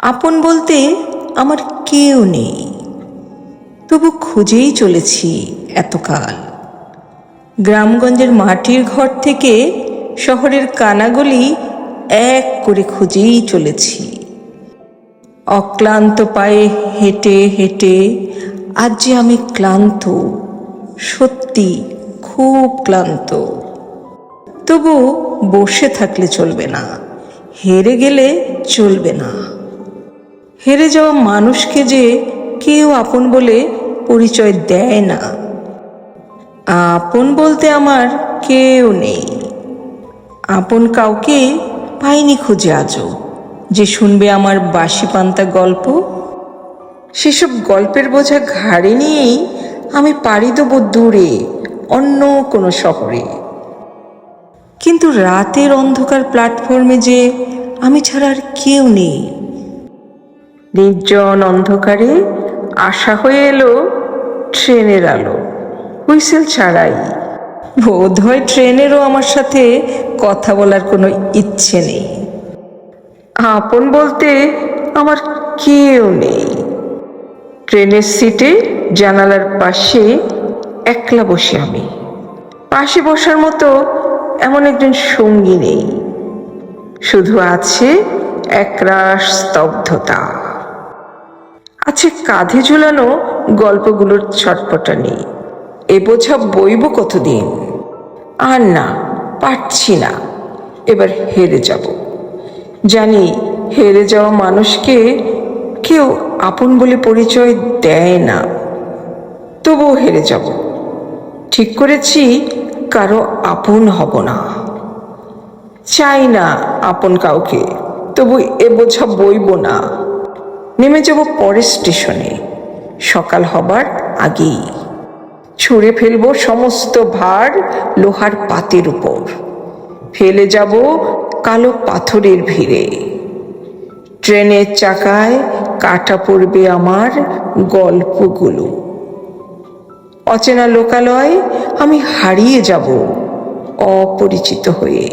আপন বলতে আমার কেউ নেই। তবু খুঁজেই চলেছি এতকাল। গ্রামগঞ্জের মাটির ঘর থেকে শহরের কানাগলি এক করে খুঁজেই চলেছি। অক্লান্ত পায়ে হেঁটে হেঁটে আজ যে আমি ক্লান্ত, সত্যি খুব ক্লান্ত। তবু বসে থাকলে চলবে না, হেরে গেলে চলবে না। হেরে যাওয়া মানুষকে যে কেউ আপন বলে পরিচয় দেয় না। আপন বলতে আমার কেউ নেই। আপন কাউকে পাইনি খুঁজে আজও। যে শুনবে আমার বাসি পান্তা গল্প। সেসব গল্পের বোঝা ঘাড়ে নিয়েই আমি পাড়ি দেবো দূরে, অন্য কোনো শহরে। কিন্তু রাতের অন্ধকার প্ল্যাটফর্মে যে আমি ছাড়া আর কেউ নেই। নির্জন অন্ধকারে আশা হয়ে এলো ট্রেনের আলো। হুইসেল ছাড়াই। বোধ হয় ট্রেনেরও আমার সাথে কথা বলার কোনো ইচ্ছে নেই। আপন বলতে আমার কেউ নেই। ট্রেনের সিটে জানালার পাশে একলা বসে আমি। পাশে বসার মতো এমন একজন সঙ্গী নেই। শুধু আছে একরাশ স্তব্ধতা। আছে কাঁধে ঝুলানো গল্পগুলোর ছটপটানি এ বোঝা বইব কতদিন? আর না, পারছি না। এবার হেরে যাব। জানি হেরে যাওয়া মানুষকে কেউ আপন বলে পরিচয় দেয় না। তবুও হেরে যাব। ঠিক করেছি, কারও আপন হব না। চাই না আপন কাউকে, তবু এ বোঝা বইব না। নেমে যাব পরের স্টেশনে। সকাল হবার আগেই। ছুঁড়ে ফেলব সমস্ত ভার লোহার পাতের উপর। ফেলে যাব কালো পাথরের ভিড়ে। ট্রেনের চাকায় কাটা পড়বে আমার গল্পগুলো। অচেনা লোকালয় আমি হারিয়ে যাব অপরিচিত হয়ে।